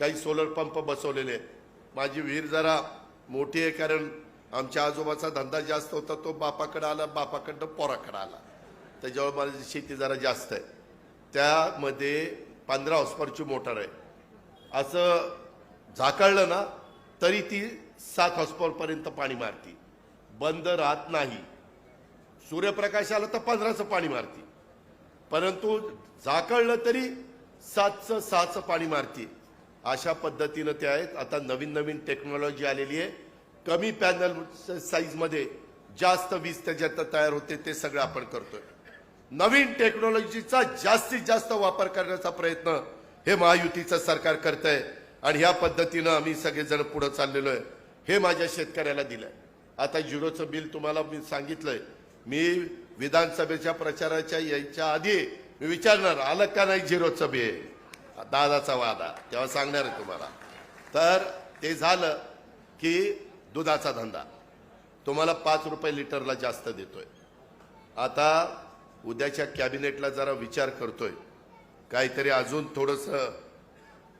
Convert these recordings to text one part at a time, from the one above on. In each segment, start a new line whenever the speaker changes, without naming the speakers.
काही solar pump बसवलेले आहेत. माझी विहीर जरा मोठी आहे कारण आमच्या आजोबाचा धंदा जास्त होता तो बापाकडे आला बापाकडनं पोराकडे आला. त्याच्यावर माझी शेती जरा जास्त आहे. त्यामध्ये पंधरा हॉस्पॉरची मोटर आहे. असं झाकळलं ना तरी ती सात हॉस्पॉरपर्यंत पाणी मारती. बंद राहत नाही. सूर्यप्रकाश आला तर पंधराचं पाणी मारती. परंतु झाकळलं तरी सातचं सहाचं पाणी मारते. अशा पद्धतीनं ते आहेत. आता नवीन नवीन टेक्नॉलॉजी आलेली आहे. कमी पॅनल साईजमध्ये जास्त वीज त्याच्यात तयार होते ते सगळं आपण करतोय. नवीन टेक्नॉलॉजीचा जास्तीत जास्त वापर करण्याचा प्रयत्न हे महायुतीचं सरकार करत आहे आणि ह्या पद्धतीनं आम्ही सगळेजण पुढे चाललेलो आहे. हे माझ्या शेतकऱ्याला दिलंय. आता झिरोचं बिल तुम्हाला मी सांगितलंय. मी विधानसभेच्या प्रचाराच्या यायच्या आधी मी विचारणार आलं का नाही झिरोचं बिल? दादाचा वादा तेव्हा सांगणार आहे तुम्हाला. तर ते झालं की दुधाचा धंदा. तुम्हाला पाच रुपये लिटरला जास्त देतोय. आता उद्याच्या कॅबिनेटला जरा विचार करतोय. काहीतरी अजून थोडंसं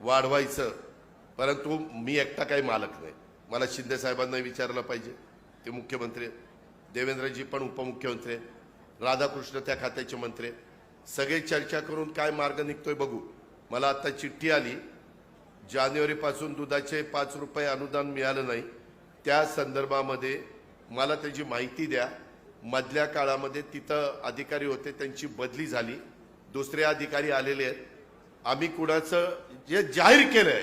वाढवायचं. परंतु मी एकटा काही मालक नाही. मला शिंदे साहेबांना विचारलं पाहिजे. ते मुख्यमंत्री आहेत. देवेंद्रजी पण उपमुख्यमंत्री आहेत. राधाकृष्ण त्या खात्याचे मंत्री आहेत. सगळे चर्चा करून काय मार्ग निघतोय बघू. मला आता चिठ्ठी आली. जानेवारीपासून दुधाचे पाच रुपये अनुदान मिळालं नाही. त्या संदर्भामध्ये मला त्याची माहिती द्या. मधल्या काळामध्ये तिथं अधिकारी होते त्यांची बदली झाली. दुसरे अधिकारी आलेले आहेत. आम्ही कुणाचं जे जाहीर केलंय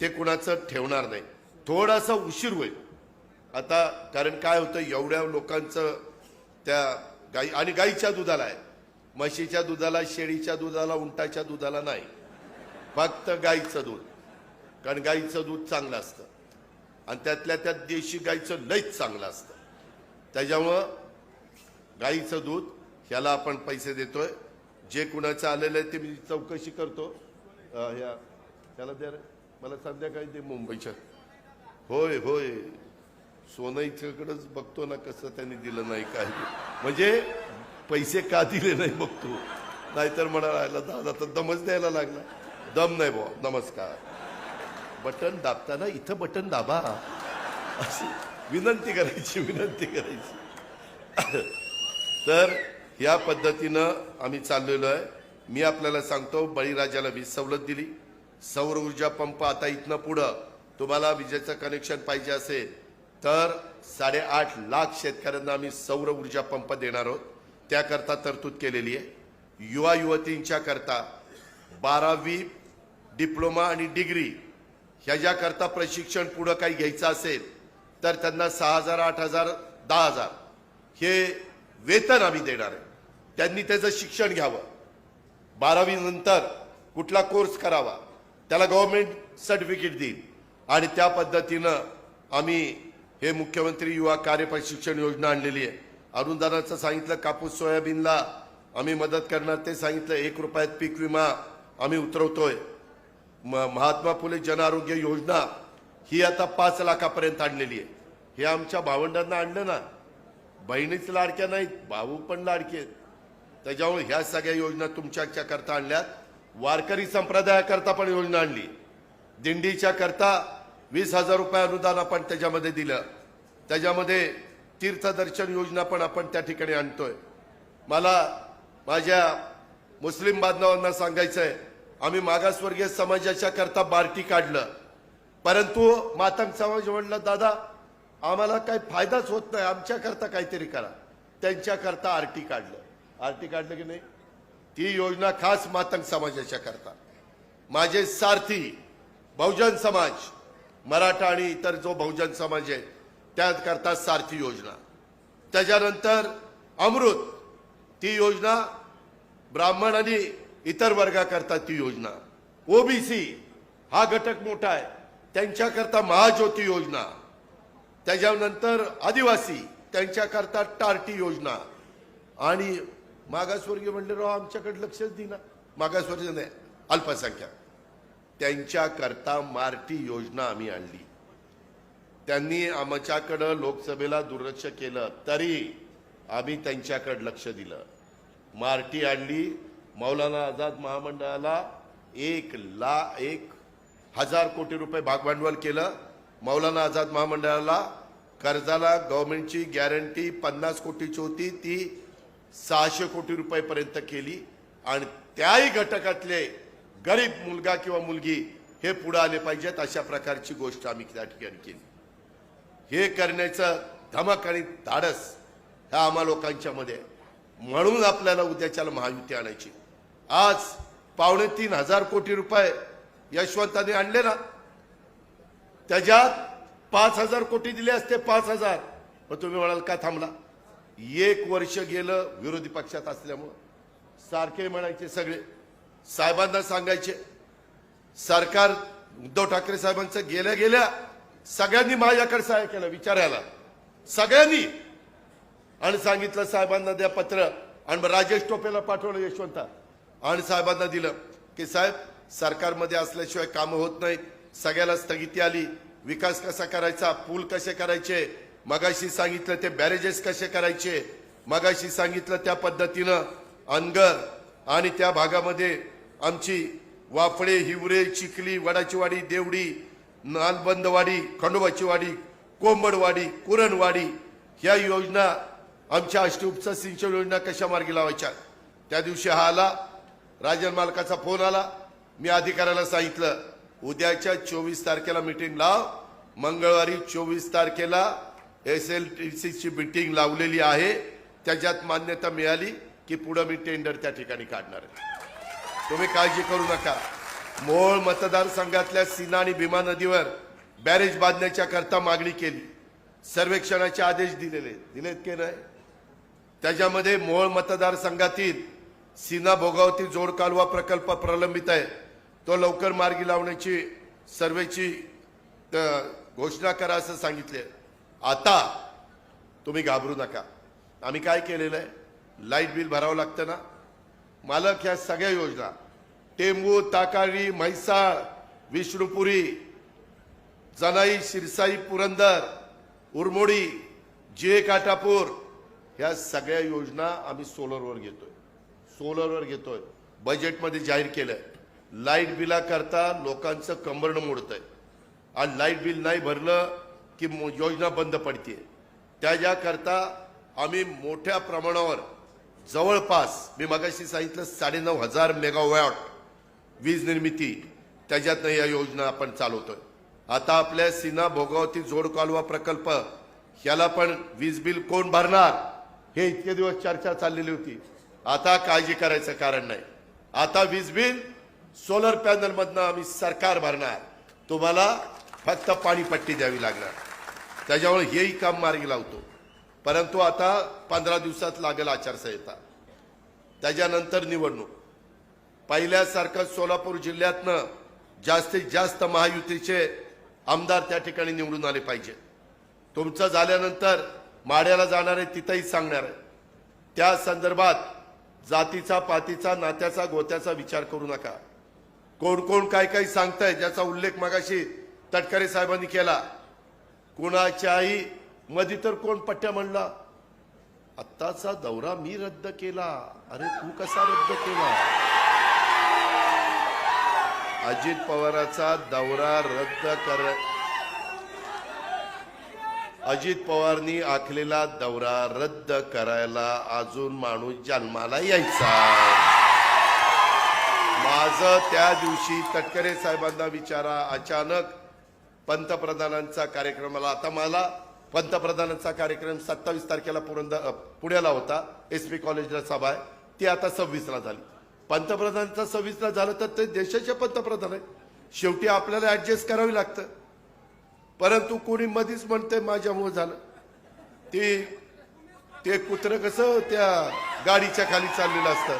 ते कुणाचं ठेवणार नाही. थोडासा उशीर होईल. आता कारण काय होतं एवढ्या लोकांचं त्या गाई आणि गाईच्या दुधाला आहे. म्हशीच्या दुधाला शेळीच्या दुधाला उंटाच्या दुधाला नाही. फक्त गाईचं दूध. कारण गाईचं दूध चांगलं असतं. आणि त्यातल्या त्यात देशी गाईचं लईच चांगलं असतं. त्याच्यामुळं गाईचं दूध ह्याला आपण पैसे देतोय. जे कुणाचं आलेलं आहे ते मी चौकशी करतो. ह्या त्याला द्या मला संध्याकाळी दे मुंबईच्या. होय होय. सोनईच्याकडंच बघतो ना कसं त्यांनी दिलं नाही काय म्हणजे पैसे का दिले नाही बघतो. नाहीतर म्हणाला दादा तर दमच द्यायला लागला. दम नाही बो नमस्कार. बटन दाबताना इथं बटन दाबा. अशी विनंती करायची विनंती करायची. तर या पद्धतीनं आम्ही चाललेलो आहे. मी आपल्याला सांगतो बळीराजाला वीज सवलत दिली. सौर ऊर्जा पंप आता इथनं पुढं. तुम्हाला विजेचं कनेक्शन पाहिजे असेल तर साडेआठ लाख शेतकऱ्यांना आम्ही सौर ऊर्जा पंप देणार आहोत. त्याकरता तरतूद केलेली आहे. युवा युवतींच्या करता बारावी डिप्लोमा आणि डिग्री ह्याच्याकरता प्रशिक्षण पुढं काही घ्यायचं असेल तर त्यांना सहा हजार आठ हजार दहा हजार हे वेतन आम्ही देणार आहे. त्यांनी त्याचं शिक्षण घ्यावं. बारावी नंतर कुठला कोर्स करावा त्याला गव्हर्मेंट सर्टिफिकेट देईल. आणि त्या पद्धतीनं आम्ही हे मुख्यमंत्री युवा कार्य प्रशिक्षण योजना आणलेली आहे. अनुदानाचं सांगितलं कापूस सोयाबीनला आम्ही मदत करणार ते सांगितलं एक रुपयात पीक विमा आम्ही उतरवतोय. महात्मा फुले जन आरोग्य योजना ही आता पाच लाखापर्यंत आणलेली आहे. हे आमच्या भावंडांना आणलं ना बहिणीच लाडक्या नाहीत भाऊ पण लाडके आहेत. त्याच्यामुळे ह्या सगळ्या योजना तुमच्या करता आणल्यात. वारकरी संप्रदायाकरता पण योजना आणली. दिंडीच्या करता वीस हजार रुपये अनुदान आपण त्याच्यामध्ये दिलं. त्याच्यामध्ये तीर्थदर्शन योजना पण आपण त्या ठिकाणी आणतोय. मला माझ्या मुस्लिम बांधवांना सांगायचं आहे आम्ही मागासवर्गीय समाजाच्या करता बार्टी काढलं. परंतु मातंग समाज म्हणलं दादा आम्हाला काही फायदाच होत नाही. आमच्याकरता काहीतरी करा. त्यांच्याकरता आरटी काढलं. आरटी काढलं की नाही? ती योजना खास मातंग समाजाच्या करता. माझे सारथी बहुजन समाज मराठा आणि इतर जो बहुजन समाज आहे त्याकरता सारथी योजना. त्याच्यानंतर अमृत ती योजना ब्राह्मण आणि इतर वर्गाकरता ती योजना. ओबीसी हा घटक मोठा आहे. त्यांच्याकरता महाज्योती योजना. त्याच्यानंतर आदिवासी त्यांच्याकरता टार्टी योजना. आणि मागासवर्गीय म्हणले राव आमच्याकडे लक्षच देईना मागासवर्गीय नाही अल्पसंख्याक. त्यांच्याकरता मार्टी योजना आम्ही आणली. त्यांनी आमच्याकडं लोकसभेला दुर्लक्ष केलं तरी आम्ही त्यांच्याकडे लक्ष दिलं. मार्टी आणली मौलाना आझाद महामंडळाला एक ला एक हजार कोटी रुपये भागभांडवल केलं. मौलाना आझाद महामंडळाला कर्जाला गव्हर्नमेंटची गॅरंटी पन्नास कोटीची होती. ती सहाशे कोटी रुपयेपर्यंत केली. आणि त्याही घटकातले गरीब मुलगा किंवा मुलगी हे पुढे आले पाहिजेत अशा प्रकारची गोष्ट आम्ही त्या ठिकाणी केली. हे करण्याचं धमक आणि धाडस ह्या आम्हा लोकांच्या मध्ये आहे. म्हणून आपल्याला उद्याच्याला महायुती आणायची. आज पावणे तीन हजार कोटी रुपये यशवंताने आणले ना. त्याच्यात पाच हजार कोटी दिले असते पाच हजार. मग तुम्ही म्हणाल का थांबला? एक वर्ष गेलं विरोधी पक्षात असल्यामुळं. सारखे म्हणायचे सगळे. साहेबांना सांगायचे. सरकार उद्धव ठाकरे साहेबांचं गेल्या गेल्या सगळ्यांनी माझ्याकडे सहाय्य केलं विचारायला. सगळ्यांनी. आणि सांगितलं साहेबांना द्या पत्र. आणि मग राजेश टोपेला पाठवलं यशवंता. आणि साहेबांना दिलं की साहेब सरकारमध्ये असल्याशिवाय कामं होत नाहीत सगळ्याला स्थगिती आली. विकास कसा करायचा? पूल कसे करायचे? मगाशी सांगितलं ते बॅरेजेस कसे करायचे? मगाशी सांगितलं त्या पद्धतीनं अनगर आणि त्या भागामध्ये आमची वाफळे हिवरे चिखली वडाचीवाडी देवडी नालबंदवाडी खंडोबाचीवाडी कोंबडवाडी कुरणवाडी ह्या योजना आमच्या अष्टउपचा सिंचन योजना कशा मार्गी लावायच्या? त्या दिवशी हा आला. राजन मालकाचा फोन आला. मी अधिकाऱ्याला सांगितलं उद्याच्या चोवीस तारखेला मिटिंग लाव. मंगळवारी चोवीस तारखेला एस एल टी सीची मिटिंग लावलेली आहे. त्याच्यात मान्यता मिळाली की पुढं मी टेंडर त्या ठिकाणी काढणार आहे. तुम्ही काळजी करू नका. मोहोळ मतदारसंघातल्या सीना आणि भीमा नदीवर बॅरेज बांधण्याच्या करता मागणी केली. सर्वेक्षणाचे आदेश दिलेले दिलेत की नाही? त्याच्यामध्ये मोहोळ मतदारसंघातील सीना भोगावती जोड कालवा प्रकल्प प्रलंबित आहे. तो लवकर मार्गी लावण्याची सर्वेची घोषणा करा असं सांगितले. आता तुम्ही घाबरू नका. आम्ही काय केलेलं आहे? लाइट बिल भरावं लागतं ना? मालक ह्या सगळ्या योजना टेंबू ताकाळी म्हैसाळ विष्णुपुरी जनाई शिरसाई पुरंदर उरमोडी जे काटापूर ह्या सगळ्या योजना आम्ही सोलरवर घेतोय. सोलरवर घेतोय. बजेटमध्ये जाहीर केलंय. लाइट बिलाकरता लोकांचं लोकांचं कंबरणं आहे आणि लाइट बिल नाही भरलं की मो- योजना बंद पडते त्याच्याकरता आम्ही मोठ्या प्रमाणावर जवळपास मी मगाशी सांगितलं साडेनऊ हजार मेगावॅट वीज निर्मिती त्याच्यातनं या योजना आपण चालवतोय. आता आपल्या सीना भोगावती जोड कालवा प्रकल्प ह्याला पण वीज बिल कोण भरणार? हे इतके दिवस चर्चा चाललेली होती. आता काळजी करायचं कारण नाही. आता वीज बिल सोलर पॅनल मधनं आम्ही सरकार भरणार. तुम्हाला फक्त पाणीपट्टी द्यावी लागणार. त्याच्यामुळे हेही काम मार्गी लावतो. परंतु आता पंधरा दिवसात लागेल आचारसंहिता. त्याच्यानंतर निवडणूक. पहिल्यासारखं सोलापूर जिल्ह्यातनं जास्तीत जास्त महायुतीचे आमदार त्या ठिकाणी निवडून आले पाहिजे. तुमचं झाल्यानंतर माड्याला जाणार आहे तिथंही सांगणार आहे. त्या संदर्भात जातीचा पातीचा नात्याचा गोत्याचा विचार करू नका. कोण कोण काय काय सांगताय ज्याचा उल्लेख मगाशी तटकरे साहेबांनी केला. कुणाच्याही मधी तर कोण पट्ट्या म्हणला आत्ताचा दौरा मी रद्द केला. अरे तू कसा रद्द केला? अजित पवाराचा दौरा रद्द कर अजित पवारनी आखलेला दौरा रद्द करायला अजून माणूस जन्माला यायचा. माझं त्या दिवशी तटकरे साहेबांना विचारा अचानक पंतप्रधानांचा कार्यक्रमाला आता मला पंतप्रधानांचा कार्यक्रम सत्तावीस तारखेला पुरंद पुण्याला होता एस पी कॉलेजला सभा आहे. ती आता सव्वीसला झाली. पंतप्रधानांचा सव्वीसला झालं तर ते देशाचे पंतप्रधान आहे शेवटी आपल्याला ऍडजस्ट करावी लागतं. परंतु कोणी मधीच म्हणतंय माझ्यामुळे झालं. ते ते कुत्र कसं त्या गाडीच्या खाली चाललेलं असतं.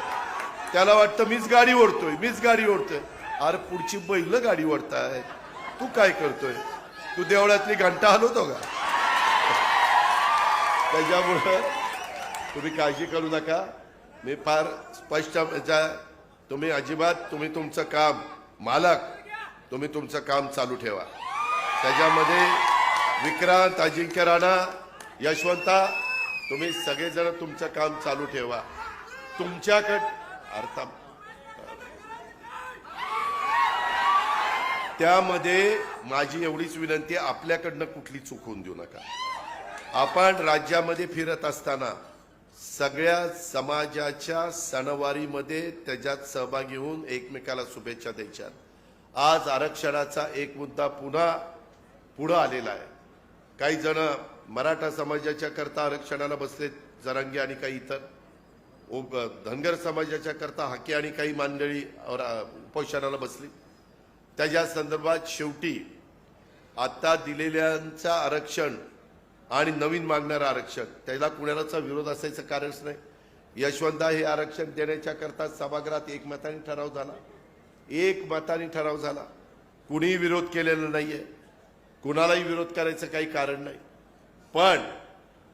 त्याला वाटतं मीच गाडी ओढतोय मीच गाडी ओढतोय. अरे पुढची बैल गाडी ओढताय. तू काय करतोय? तू देवळातली घंटा हलवतो का? त्याच्यामुळं तुम्ही काळजी करू नका. मी फार स्पष्ट जा तुम्ही अजिबात तुम्ही तुमचं काम मालक तुम्ही तुमचं काम चालू ठेवा. त्याच्यामध्ये विक्रांत अजिंक्य राणा यशवंता तुम्ही सगळेजण तुमचं काम चालू ठेवा. तुमच्याकड अर्थ त्यामध्ये माझी एवढीच विनंती आहे आपल्याकडनं कुठली चूक होऊन देऊ नका. आपण राज्यामध्ये फिरत असताना सगळ्या समाजाच्या सणवारीमध्ये त्याच्यात सहभागी होऊन एकमेकाला शुभेच्छा द्यायच्या. आज आरक्षणाचा एक मुद्दा पुन्हा पुढं आलेला आहे. काही जण मराठा समाजाच्या करता आरक्षणाला बसलेत जरांगे आणि काही इतर. धनगर समाजाच्या करता हाके आणि काही मंडळी उपोषणाला बसली. त्याच्या संदर्भात शेवटी आता दिलेल्यांचं आरक्षण आणि नवीन मागणारं आरक्षण त्याला कुणालाचा विरोध असायचं कारणच नाही. यशवंता हे आरक्षण देण्याच्या करता सभागृहात एकमताने ठराव झाला. एक मताने ठराव झाला. कुणीही विरोध केलेला आहे कुणालाही विरोध करायचं काही कारण नाही. पण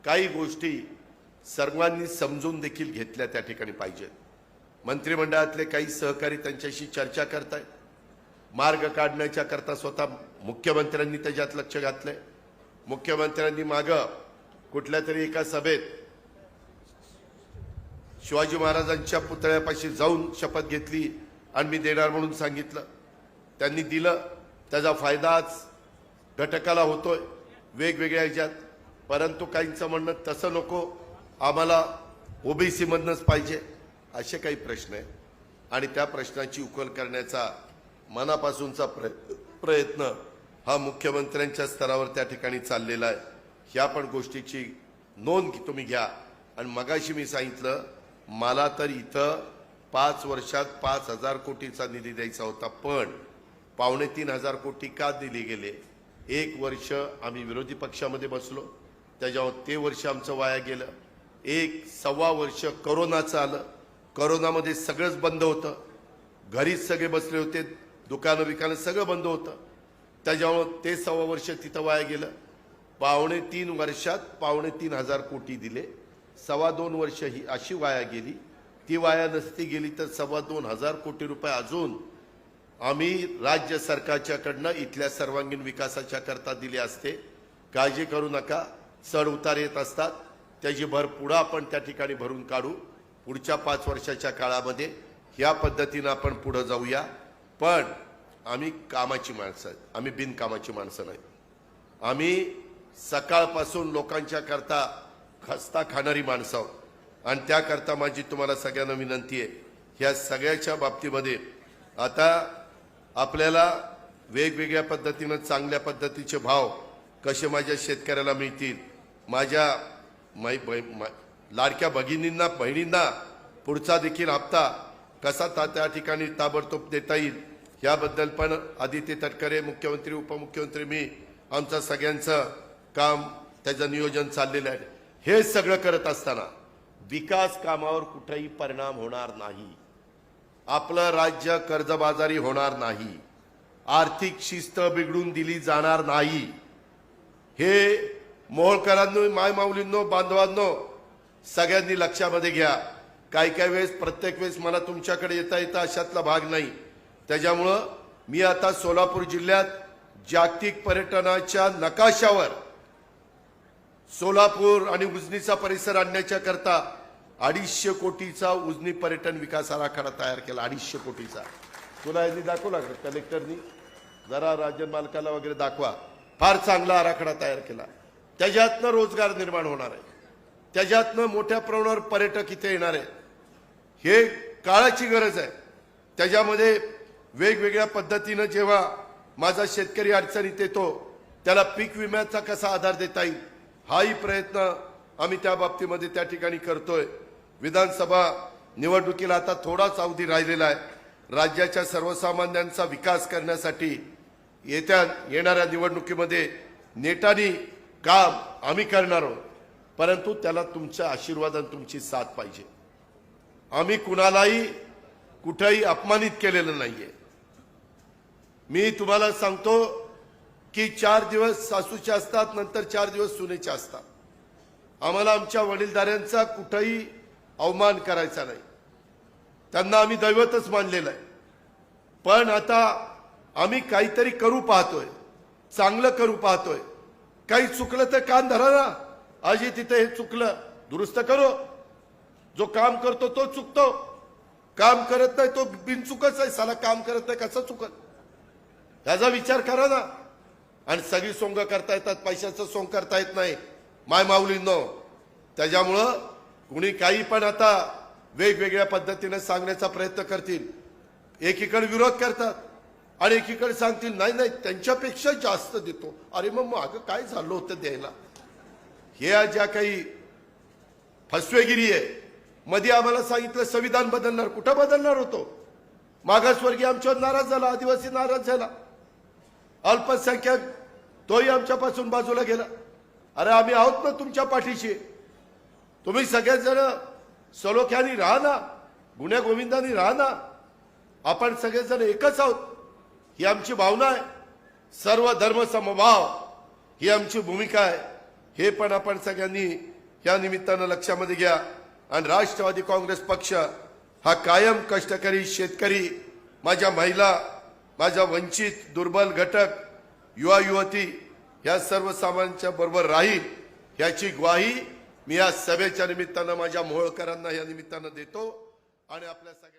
काही गोष्टी सर्वांनी समजून देखील घेतल्या त्या ठिकाणी पाहिजेत. मंत्रिमंडळातले काही सहकारी त्यांच्याशी चर्चा करतायत. मार्ग काढण्याच्या करता स्वतः मुख्यमंत्र्यांनी त्याच्यात लक्ष घातलंय. मुख्यमंत्र्यांनी माग कुठल्या तरी एका सभेत शिवाजी महाराजांच्या पुतळ्यापाशी जाऊन शपथ घेतली आणि मी देणार म्हणून सांगितलं. त्यांनी दिलं. त्याचा फायदाच घटकाला होतोय वेगवेगळ्या ह्याच्यात. परंतु काहींचं म्हणणं तसं नको. आम्हाला ओबीसीमधनंच पाहिजे असे काही प्रश्न आहेत. आणि त्या प्रश्नाची उकल करण्याचा मनापासूनचा प्र प्रयत्न हा मुख्यमंत्र्यांच्या स्तरावर त्या ठिकाणी चाललेला आहे. ह्या पण गोष्टीची नोंद तुम्ही घ्या. आणि मगाशी मी सांगितलं मला तर इथं पाच वर्षात पाच हजार कोटीचा निधी द्यायचा होता पण पावणे तीन हजार कोटी का दिले गेले? एक वर्ष आम्ही विरोधी पक्षामध्ये बसलो. त्याच्यावर ते वर्ष आमचं वाया गेलं. एक सव्वा वर्ष करोनाचं आलं. करोनामध्ये सगळंच बंद होतं. घरीच सगळे बसले होते. दुकानं बिकानं सगळं बंद होतं. त्याच्यामुळं ते सव्वा वर्ष तिथं वाया गेलं. पावणे तीन वर्षात पावणे तीन हजार कोटी दिले. सव्वा दोन वर्ष ही अशी वाया गेली. ती वाया नसती गेली तर सव्वा दोन हजार कोटी रुपये अजून आम्ही राज्य सरकारच्याकडनं इथल्या सर्वांगीण विकासाच्या करता दिले असते. काळजी करू नका. चढ उतार येत असतात. त्याची भर पुढं आपण त्या ठिकाणी भरून काढू. पुढच्या पाच वर्षाच्या काळामध्ये ह्या पद्धतीनं आपण पुढं जाऊया. पण आम्ही कामाची माणसं आहेत. आम्ही बिनकामाची माणसं नाही. आम्ही सकाळपासून लोकांच्या करता खस्ता खाणारी माणसं आहोत. आणि त्याकरता माझी तुम्हाला सगळ्यांना विनंती आहे. ह्या सगळ्याच्या बाबतीमध्ये आता आपल्याला वेगवेगळ्या पद्धतीनं चांगल्या पद्धतीचे भाव कसे माझ्या शेतकऱ्याला मिळतील? माझ्या मै लाडक्या भगिनींना बहिणींना पुढचा देखील हप्ता कसा ता त्या ठिकाणी ताबडतोब देता येईल याबद्दल पण आदित्य तटकरे मुख्यमंत्री उपमुख्यमंत्री मी आमचं सगळ्यांचं काम त्याचं नियोजन चाललेलं आहे. हे सगळं करत असताना विकास कामावर कुठेही परिणाम होणार नाही. आपलं राज्य कर्जबाजारी होणार नाही. आर्थिक शिस्त बिघडून दिली जाणार नाही. हे मोहोळकरांनो मायमाऊलींनो बांधवांनो सगळ्यांनी लक्षामध्ये घ्या. काही काही वेळेस प्रत्येक वेळेस मला तुमच्याकडे येता येता अशातला भाग नाही. त्याच्यामुळं मी आता सोलापूर जिल्ह्यात जागतिक पर्यटनाच्या नकाशावर सोलापूर आणि उजनीचा परिसर आणण्याच्या करता अडीचशे कोटीचा उजनी पर्यटन विकास आराखडा तयार केला अडीचशे कोटीचा. तुला यांनी दाखवला का कलेक्टरनी जरा राज्य मालकाला वगैरे दाखवा. फार चांगला आराखडा तयार केला. त्याच्यातनं रोजगार निर्माण होणार आहे. त्याच्यातनं मोठ्या प्रमाणावर पर्यटक इथे येणार आहे हे काळाची गरज आहे. त्याच्यामध्ये वेगवेगळ्या पद्धतीनं जेव्हा माझा शेतकरी अडचणीत येतो त्याला पीक विम्याचा कसा आधार देता येईल हाही प्रयत्न आम्ही त्या बाबतीमध्ये त्या ठिकाणी करतोय. विधानसभा निवडणुकीला आता थोडाच अवधी राहिलेला आहे. राज्याच्या सर्वसामान्यांचा विकास करण्यासाठी येत्या येणाऱ्या निवडणुकीमध्ये नेटानी काम आम्ही करणार आहोत. परंतु त्याला तुमचा आशीर्वाद आणि तुमची साथ पाहिजे. आम्ही कुणालाही कुठेही अपमानित केलेलं नाहीये. मी तुम्हाला सांगतो की चार दिवस सासूचे असतात नंतर चार दिवस सुनेचे असतात. आम्हाला आमच्या वडीलधाऱ्यांचा कुठंही अवमान करायचा नाही. त्यांना आम्ही दैवतच मानलेलं आहे. पण आता आम्ही काहीतरी करू पाहतोय. चांगलं करू पाहतोय. काही चुकलं तर कान धरा ना. आजी तिथे हे चुकलं. दुरुस्त करो. जो काम करतो तो चुकतो. काम करत नाही तो बिनचुकच आहे. साला काम करत नाही कसं चुकत? याचा विचार करा ना. आणि सगळी सोंग करता येतात पैशाचं सोंग करता येत नाही. माय माऊलींनो त्याच्यामुळं कुणी काही पण आता वेगवेगळ्या पद्धतीने सांगण्याचा प्रयत्न करतील. एकीकडे विरोध करतात आणि एकीकडे सांगतील नाही नाही त्यांच्यापेक्षा जास्त देतो. अरे मग मागं काय झालं होतं द्यायला? हे ज्या काही फसवेगिरी आहे. मध्ये आम्हाला सांगितलं संविधान बदलणार. कुठं बदलणार होतो? मागासवर्गीय आमच्यावर नाराज झाला आदिवासी नाराज झाला. अल्पसंख्याक तोही आमच्यापासून बाजूला गेला. अरे आम्ही आहोत ना तुमच्या पाठीशी. तुम्ही सगळेजण सलोख्यानी राहा ना गुन्ह्या गोविंदानी राहा ना आपण सगळेजण एकच आहोत ही आमची भावना आहे. सर्व धर्म समभाव ही आमची भूमिका आहे. हे पण आपण सगळ्यांनी या निमित्तानं लक्षामध्ये घ्या. आणि राष्ट्रवादी काँग्रेस पक्ष हा कायम कष्टकरी शेतकरी माझ्या महिला माझ्या वंचित दुर्बल घटक युवा युवती या सर्वसामान्यांच्या बरोबर राहील याची ग्वाही मी या सभेच्या निमित्तानं माझ्या मोहोळकरांना या निमित्तानं देतो आणि आपल्या सगळ्या